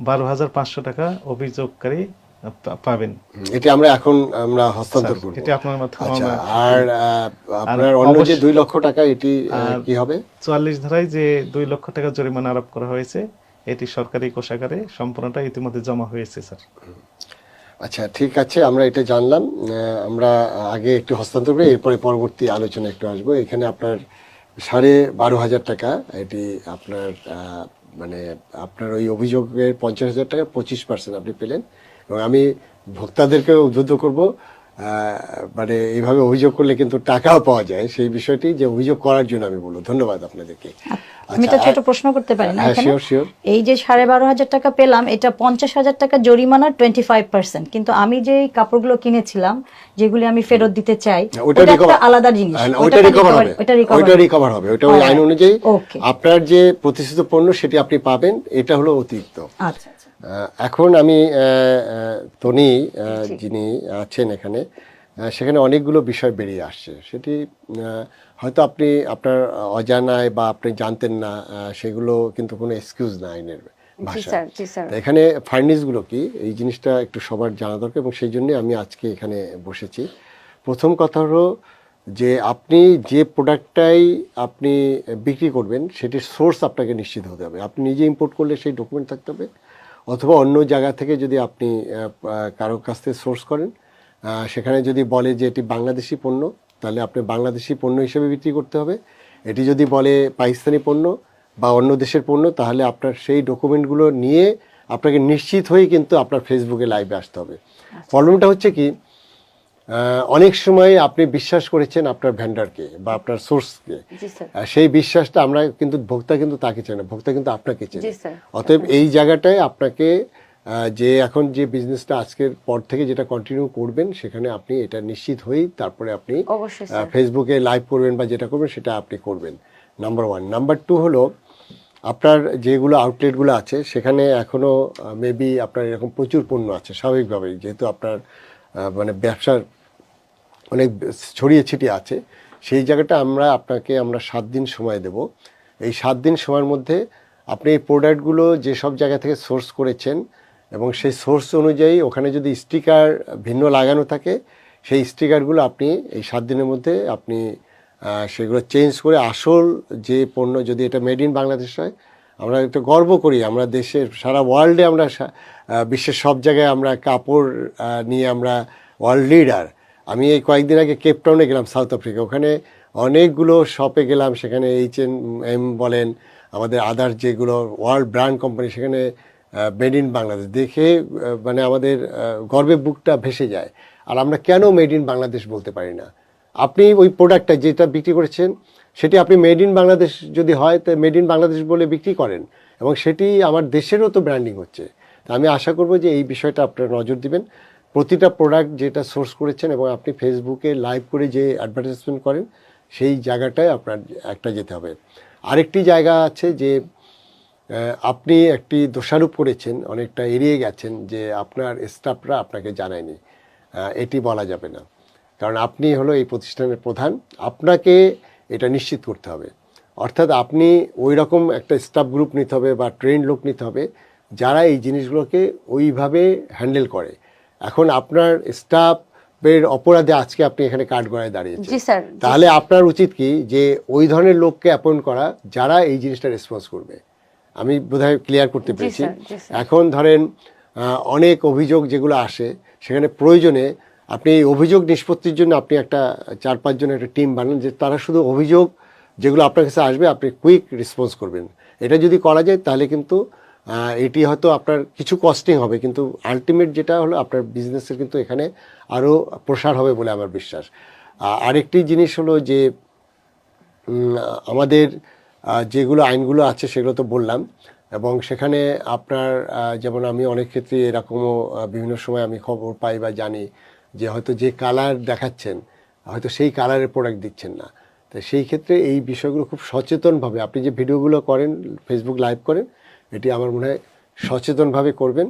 বারো হাজার পাঁচশো টাকা অভিযোগকারী পাবেন। এটি আমরা এখন আমরা হস্তান্তর করব। এটি আপনার মাধ্যমে আচ্ছা আর আপনার অন্য যে অবশ্য- দুই লক্ষ টাকা এটি কি হবে? চুয়াল্লিশ ধারায় যে দুই লক্ষ টাকা জরিমানা আরোপ করা হয়েছে এটি সরকারি কোষাগারে সম্পূর্ণটা ইতিমধ্যে জমা হয়েছে স্যার। আচ্ছা ঠিক আছে আমরা এটা জানলাম। আমরা আগে একটু হস্তান্তর করে এরপরে পরবর্তী আলোচনা একটু আসব। এখানে আপনার সাড়ে বারো হাজার টাকা এটি আপনার মানে আপনার ওই অভিযোগের পঞ্চাশ হাজার টাকা পঁচিশ পার্সেন্ট আপনি পেলেন। এবং আমি ভোক্তাদেরকে উদ্বুদ্ধ করব। মানে এইভাবে অভিযোগ করলে কিন্তু টাকাও পাওয়া যায়। সেই বিষয়টি যে অভিযোগ করার জন্য আমি বলব। ধন্যবাদ আপনাদেরকে। আমি তো ছোট প্রশ্ন করতে পারি না হ্যাঁ. এই যে সাড়ে বারো হাজার টাকা পেলাম এটা পঞ্চাশ হাজার টাকা জরিমানা টোয়েন্টি ফাইভ পার্সেন্ট কিন্তু আমি যে কাপড়গুলো কিনেছিলাম যেগুলি আমি ফেরত দিতে চাই হ্যাঁ, ওটা একটা আলাদা জিনিস। হ্যাঁ, ওটা ওটা রিকভার হবে। ওটা। রিকভার হবে। ওটা ওই আইন অনুযায়ী আপনার যে প্রতিষ্ঠিত পণ্য সেটি আপনি পাবেন এটা হলো অতিরিক্ত। আচ্ছা আচ্ছা। এখন আমি তনি যিনি আছেন এখানে সেখানে অনেকগুলো বিষয় বেরিয়ে আসছে। সেটি হয়তো আপনি আপনার অজানায় বা আপনি জানতেন না সেগুলো কিন্তু কোনো এক্সকিউজ না আইনের ভাষা এখানে ফার্নিশগুলো কি? এই জিনিসটা একটু সবার জানা দরকার এবং সেই জন্য আমি আজকে এখানে বসেছি। প্রথম কথা হলো যে আপনি যে প্রোডাক্টটাই আপনি বিক্রি করবেন সেটির সোর্স আপনাকে নিশ্চিত হতে হবে। আপনি নিজে ইম্পোর্ট করলে সেই ডকুমেন্ট থাকতে হবে। অথবা অন্য জায়গা থেকে যদি আপনি কারও কাছ থেকে সোর্স করেন সেখানে যদি বলে যে এটি বাংলাদেশি পণ্য তাহলে আপনি বাংলাদেশি পণ্য হিসেবে বিক্রি করতে হবে। এটি যদি বলে পাকিস্তানি পণ্য বা অন্য দেশের পণ্য তাহলে আপনার সেই ডকুমেন্টগুলো নিয়ে আপনাকে নিশ্চিত হয়ে কিন্তু আপনার ফেসবুকে লাইভে আসতে হবে। প্রবলেমটা হচ্ছে কি অনেক সময় আপনি বিশ্বাস করেছেন আপনার ভ্যান্ডারকে বা আপনার সোর্সকে। সেই বিশ্বাসটা আমরা কিন্তু ভোক্তা কিন্তু তাকে চাই না ভোক্তা কিন্তু আপনাকে চাই অতএব এই জায়গাটায় আপনাকে যে এখন যে বিজনেসটা আজকের পর থেকে যেটা কন্টিনিউ করবেন সেখানে আপনি এটা নিশ্চিত হয়েই তারপরে আপনি। ফেসবুকে লাইভ করবেন বা যেটা করবেন সেটা আপনি করবেন। নাম্বার ওয়ান নাম্বার টু হলো আপনার যেগুলো আউটলেটগুলো আছে সেখানে এখনও মেবি আপনার এরকম প্রচুর পণ্য আছে স্বাভাবিকভাবেই। যেহেতু আপনার মানে ব্যবসার অনেক ছড়িয়ে ছিটিয়ে আছে। সেই জায়গাটা আমরা আপনাকে আমরা সাত দিন সময় দেব। এই সাত দিন সময়ের মধ্যে আপনি এই প্রোডাক্টগুলো যেসব জায়গা থেকে সোর্স করেছেন এবং সেই সোর্স অনুযায়ী ওখানে যদি স্টিকার ভিন্ন লাগানো থাকে, সেই স্টিকারগুলো আপনি এই সাত দিনের মধ্যে আপনি সেগুলো চেঞ্জ করে আসল যে পণ্য যদি এটা মেড ইন বাংলাদেশ হয় আমরা একটু গর্ব করি, আমরা দেশের সারা ওয়ার্ল্ডে আমরা বিশ্বের সব জায়গায় আমরা কাপড় নিয়ে আমরা ওয়ার্ল্ড লিডার আমি এই কয়েকদিন আগে কেপটাউনে গেলাম সাউথ আফ্রিকা ওখানে অনেকগুলো শপে গেলাম, সেখানে এইচ এন এম বলেন, আমাদের আদার যেগুলো ওয়ার্ল্ড ব্র্যান্ড কোম্পানি সেখানে মেড ইন বাংলাদেশ দেখে মানে আমাদের গর্বে বুকটা ভেসে যায়। আর আমরা কেন মেড ইন বাংলাদেশ বলতে পারি না? আপনি ওই প্রোডাক্টটা যেটা বিক্রি করেছেন সেটি আপনি মেড ইন বাংলাদেশ যদি হয়, তো মেড ইন বাংলাদেশ বলে বিক্রি করেন। এবং সেটি আমার দেশেরও তো ব্র্যান্ডিং হচ্ছে। তা আমি আশা করব যে এই বিষয়টা আপনারা নজর দিবেন। প্রতিটা প্রোডাক্ট যেটা সোর্স করেছেন এবং আপনি ফেসবুকে লাইভ করে যে অ্যাডভার্টাইজমেন্ট করেন, সেই জায়গাটায় আপনার একটা যেতে হবে। আরেকটি জায়গা আছে যে আপনি একটি দোষারোপ করেছেন, অনেকটা এড়িয়ে গেছেন যে আপনার স্টাফরা আপনাকে জানায়নি। এটি বলা যাবে না। কারণ আপনি হলো এই প্রতিষ্ঠানের প্রধান। আপনাকে এটা নিশ্চিত করতে হবে। অর্থাৎ আপনি ওই রকম একটা স্টাফ গ্রুপ নিতে হবে বা ট্রেন লোক নিতে হবে যারা এই জিনিসগুলোকে ওইভাবে হ্যান্ডেল করে। এখন আপনার স্টাফ স্টাফের অপরাধে আজকে আপনি এখানে কাঠগড়ায় দাঁড়িয়েছেন। জি, স্যার, তাহলে আপনার উচিত কি যে ওই ধরনের লোককে অ্যাপয়েন্ট করা যারা এই জিনিসটা রেসপন্স করবে? আমি বোধহয় ক্লিয়ার করতে পেরেছি। এখন ধরেন অনেক অভিযোগ যেগুলো আসে সেখানে প্রয়োজনে আপনি এই অভিযোগ নিষ্পত্তির জন্য আপনি একটা চার পাঁচজনের একটা টিম বানান যে তারা শুধু অভিযোগ যেগুলো আপনার কাছে আসবে, আপনি কুইক রেসপন্স করবেন। এটা যদি করা যায়, তাহলে কিন্তু এটি হয়তো আপনার কিছু কস্টিং হবে, কিন্তু আলটিমেট যেটা হলো আপনার বিজনেসের কিন্তু এখানে আরও প্রসার হবে বলে আমার বিশ্বাস। আরেকটি জিনিস হলো যে আমাদের যেগুলো আইনগুলো আছে সেগুলো তো বললাম, এবং সেখানে আপনার যেমন আমি অনেক ক্ষেত্রে এরকমও বিভিন্ন সময় আমি খবর পাই বা জানি যে হয়তো যে কালার দেখাচ্ছেন হয়তো সেই কালারের প্রোডাক্ট দিচ্ছেন না। তো সেই ক্ষেত্রে এই বিষয়গুলো খুব সচেতনভাবে আপনি যে ভিডিওগুলো করেন ফেসবুক লাইভ করেন এটি আমার মনে হয় সচেতনভাবে করবেন।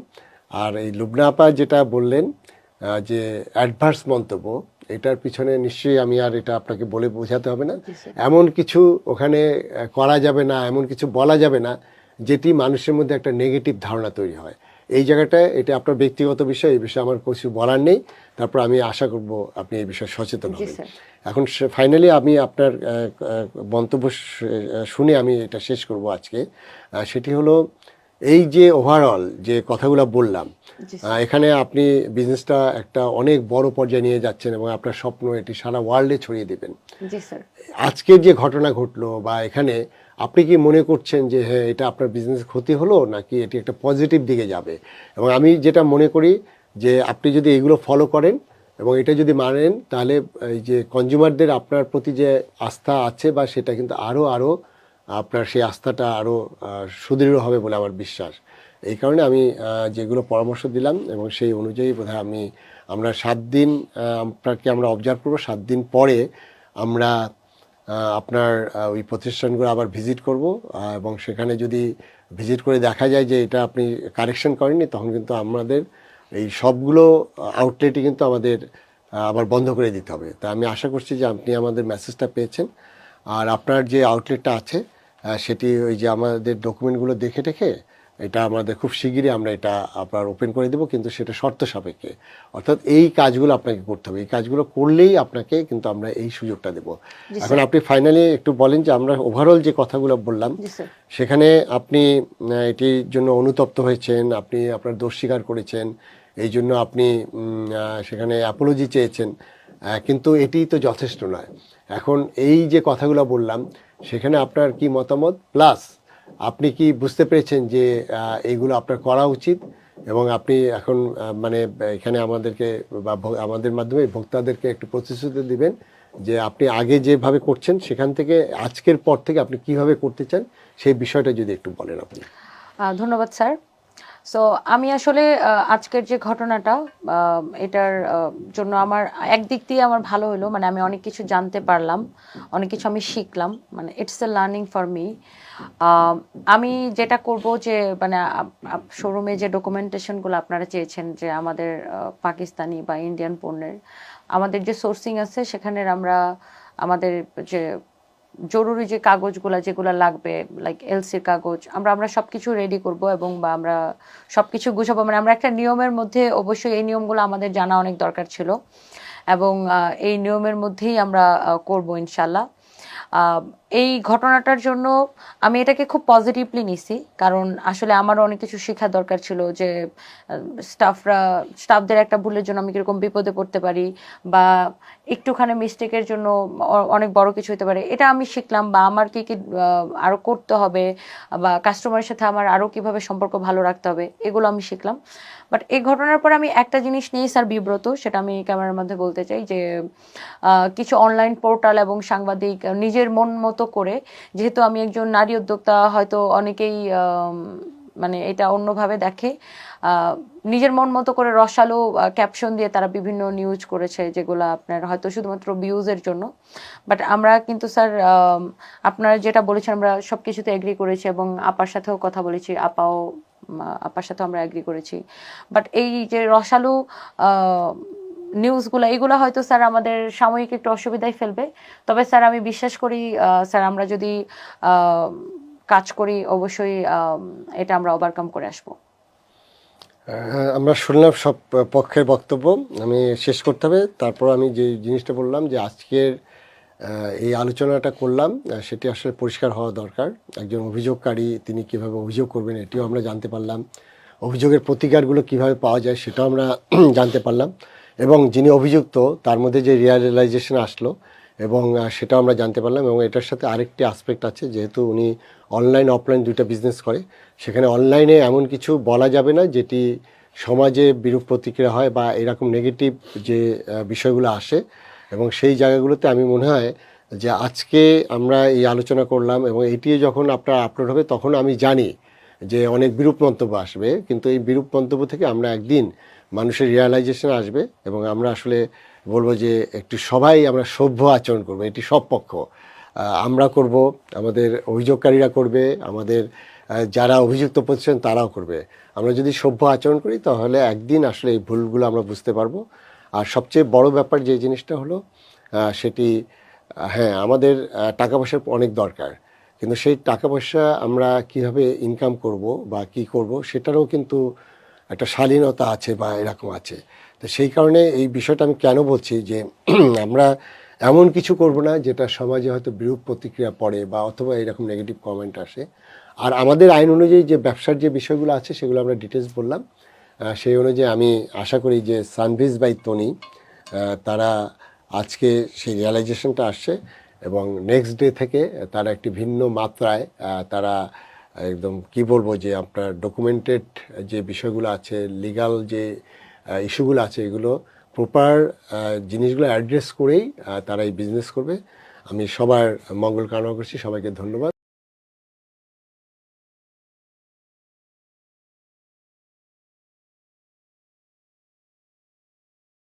আর এই লুবনা আপা যেটা বললেন যে অ্যাডভার্স মন্তব্য এটার পিছনে নিশ্চয়ই আমি আর এটা আপনাকে বলে বোঝাতে হবে না। এমন কিছু ওখানে করা যাবে না এমন কিছু বলা যাবে না যেটি মানুষের মধ্যে একটা নেগেটিভ ধারণা তৈরি হয়। এই জায়গাটায় এটা আপনার ব্যক্তিগত বিষয় এই বিষয়ে আমার কিছু বলার নেই। তারপর আমি আশা করব আপনি এই বিষয়ে সচেতন হবেন। এখন ফাইনালি আমি আপনার মন্তব্য শুনে আমি এটা শেষ করব আজকে। সেটি হলো এই যে ওভারঅল যে কথাগুলো বললাম এখানে আপনি বিজনেসটা একটা অনেক বড় পর্যায়ে নিয়ে যাচ্ছেন এবং আপনার স্বপ্ন এটি সারা ওয়ার্ল্ডে ছড়িয়ে দেবেন। আজকের যে ঘটনা ঘটলো বা এখানে আপনি কি মনে করছেন যে হ্যাঁ এটা আপনার বিজনেস ক্ষতি হলো নাকি এটি একটা পজিটিভ দিকে যাবে? এবং আমি যেটা মনে করি যে আপনি যদি এগুলো ফলো করেন এবং এটা যদি মানেন তাহলে এই যে কনজিউমারদের আপনার প্রতি যে আস্থা আছে বা সেটা কিন্তু আরও আরও আপনার সেই আস্থাটা আরও সুদৃঢ় হবে বলে আমার বিশ্বাস। এই কারণে আমি যেগুলো পরামর্শ দিলাম এবং সেই অনুযায়ী বোধহয় আমি, আমরা সাত দিন আপনাকে আমরা অবজার্ভ করব। সাত দিন পরে আমরা আপনার ওই প্রতিষ্ঠানগুলো আবার ভিজিট করব। এবং সেখানে যদি ভিজিট করে দেখা যায় যে এটা আপনি কারেকশন করেননি, তখন কিন্তু আমাদের এই সবগুলো আউটলেটই কিন্তু আমাদের আবার বন্ধ করে দিতে হবে। তা আমি আশা করছি যে আপনি আমাদের মেসেজটা পেয়েছেন। আর আপনার যে আউটলেটটা আছে সেটি ওই যে আমাদের ডকুমেন্টগুলো দেখে টেখে এটা আমাদের খুব শিগগিরই আমরা এটা আপনার ওপেন করে দেবো কিন্তু সেটা শর্ত সাপেক্ষে। অর্থাৎ এই কাজগুলো আপনাকে করতে হবে। এই কাজগুলো করলেই আপনাকে কিন্তু আমরা এই সুযোগটা দেবো। এখন আপনি ফাইনালি একটু বলেন যে আমরা ওভারঅল যে কথাগুলো বললাম সেখানে আপনি এটির জন্য অনুতপ্ত হয়েছেন আপনি আপনার দোষ স্বীকার করেছেন এই জন্য আপনি সেখানে অ্যাপোলজি চেয়েছেন কিন্তু এটি তো যথেষ্ট নয়। এখন এই যে কথাগুলো বললাম সেখানে আপনার কি মতামত? প্লাস আপনি কি বুঝতে পেরেছেন যে এইগুলো আপনার করা উচিত? এবং আপনি এখন মানে এখানে আমাদেরকে বা আমাদের মাধ্যমে ভোক্তাদেরকে একটু প্রতিশ্রুতি দিবেন যে, আপনি আগে যেভাবে করছেন, সেখান থেকে আজকের পর থেকে আপনি কীভাবে করতে চান, সেই বিষয়টা যদি একটু বলেন আপনি। ধন্যবাদ, স্যার। সো আমি আসলে আজকের যে ঘটনাটা এটার জন্য আমার একদিক দিয়ে আমার ভালো হলো মানে আমি অনেক কিছু জানতে পারলাম, অনেক কিছু আমি শিখলাম মানে it's a learning for me আমি যেটা করব যে মানে শোরুমে যে ডকুমেন্টেশনগুলো আপনারা চেয়েছেন, যে আমাদের পাকিস্তানি বা ইন্ডিয়ান পণ্যের, আমাদের যে সোর্সিং আছে, সেখানের আমরা আমাদের যে জরুরি যে কাগজগুলো যেগুলো লাগবে লাইক এলসির কাগজ, আমরা আমরা সবকিছু রেডি করব এবং বা আমরা সবকিছু গুছাবো। মানে আমরা একটা নিয়মের মধ্যে অবশ্যই এই নিয়মগুলো আমাদের জানা অনেক দরকার ছিল। এবং এই নিয়মের মধ্যেই আমরা করব ইনশাল্লাহ এই ঘটনাটার জন্য আমি এটাকে খুব পজিটিভলি নিছি। কারণ আসলে আমারও অনেক কিছু শেখার দরকার ছিল যে স্টাফরা স্টাফদের একটা ভুলের জন্য আমি কীরকম বিপদে পড়তে পারি বা একটুখানি মিস্টেকের জন্য অনেক বড় কিছু হতে পারে। এটা আমি শিখলাম বা আমার কী কী আরও করতে হবে বা কাস্টমারের সাথে আমার আরও কীভাবে সম্পর্ক ভালো রাখতে হবে, এগুলো আমি শিখলাম। বাট এই ঘটনার পর আমি একটা জিনিস নিয়ে স্যার বিব্রত, সেটা আমি ক্যামেরার মধ্যে বলতে চাই যে কিছু অনলাইন পোর্টাল এবং সাংবাদিক নিজের মন মতো করে। যেহেতু আমি একজন নারী উদ্যোক্তা, হয়তো অনেকেই মানে এটা অন্যভাবে দেখে। নিজের মন মতো করে রসালো ক্যাপশন দিয়ে তারা বিভিন্ন নিউজ করেছে, যেগুলো আপনার হয়তো শুধুমাত্র ভিউজের জন্য। বাট আমরা কিন্তু স্যার আপনারা যেটা বলেছেন, আমরা সব কিছুতে এগ্রি করেছি এবং আপার সাথেও কথা বলেছি, আপাও আপার সাথেও আমরা এগ্রি করেছি। বাট এই যে রসালো নিউজগুলো এগুলো হয়তো স্যার আমাদের সাময়িক একটু অসুবিধায় ফেলবে। তবে স্যার আমি বিশ্বাস করি স্যার আমরা যদি কাজ করি অবশ্যই এটা আমরা ওভারকাম করে আসব। হ্যাঁ, আমরা শুনলাম সব পক্ষের বক্তব্য। আমি শেষ করতে হবে। তারপর আমি যে জিনিসটা বললাম যে আজকের এই আলোচনাটা করলাম সেটি আসলে পরিষ্কার হওয়া দরকার। একজন অভিযোগকারী তিনি কীভাবে অভিযোগ করবেন এটিও আমরা জানতে পারলাম। অভিযোগের প্রতিকারগুলো কীভাবে পাওয়া যায় সেটাও আমরা জানতে পারলাম। এবং যিনি অভিযুক্ত, তার মধ্যে যে রিয়ালাইজেশন আসলো এবং সেটাও আমরা জানতে পারলাম এবং এটার সাথে আরেকটি আসপেক্ট আছে, যেহেতু উনি অনলাইন অফলাইন দুইটা বিজনেস করে। সেখানে অনলাইনে এমন কিছু বলা যাবে না যেটি সমাজে বিরূপ প্রতিক্রিয়া হয় বা এরকম নেগেটিভ যে বিষয়গুলো আসে। এবং সেই জায়গাগুলোতে আমি মনে হয় যে আজকে আমরা এই আলোচনা করলাম এবং এটি যখন আপনার আপলোড হবে তখন আমি জানি যে অনেক বিরূপ মন্তব্য আসবে। কিন্তু এই বিরূপ মন্তব্য থেকে আমরা একদিন মানুষের রিয়ালাইজেশন আসবে এবং আমরা আসলে বলব যে একটু সবাই আমরা সভ্য আচরণ করব, এটি সব পক্ষ। আমরা করব, আমাদের অভিযোগকারীরা করবে, আমাদের যারা অভিযুক্ত প্রতিষ্ঠান তারাও করবে। আমরা যদি সভ্য আচরণ করি তাহলে একদিন আসলে এই ভুলগুলো আমরা বুঝতে পারব। আর সবচেয়ে বড় ব্যাপার যে জিনিসটা হলো সেটি হ্যাঁ আমাদের টাকা পয়সার অনেক দরকার। কিন্তু সেই টাকা পয়সা আমরা কীভাবে ইনকাম করব বা কি করব সেটারও কিন্তু একটা শালীনতা আছে বা এরকম আছে। তো সেই কারণে এই বিষয়টা আমি কেন বলছি যে আমরা এমন কিছু করব না যেটা সমাজে হয়তো বিরূপ প্রতিক্রিয়া পড়ে বা অথবা এরকম নেগেটিভ কমেন্ট আসে। আর আমাদের আইন অনুযায়ী যে ব্যবসার যে বিষয়গুলো আছে সেগুলো আমরা ডিটেলস বললাম। সেই অনুযায়ী আমি আশা করি যে সানভিজ বাই তনি তারা আজকে সেই রিয়ালাইজেশনটা আসছে এবং নেক্সট ডে থেকে তারা একটি ভিন্ন মাত্রায় তারা একদম কি বলব যে আপনার ডকুমেন্টেড যে বিষয়গুলো আছে লিগাল যে ইস্যুগুলো আছে, এগুলো প্রপার জিনিসগুলো অ্যাড্রেস করেই তারা এই বিজনেস করবে। আমি সবার মঙ্গল কামনা করছি, সবাইকে ধন্যবাদ।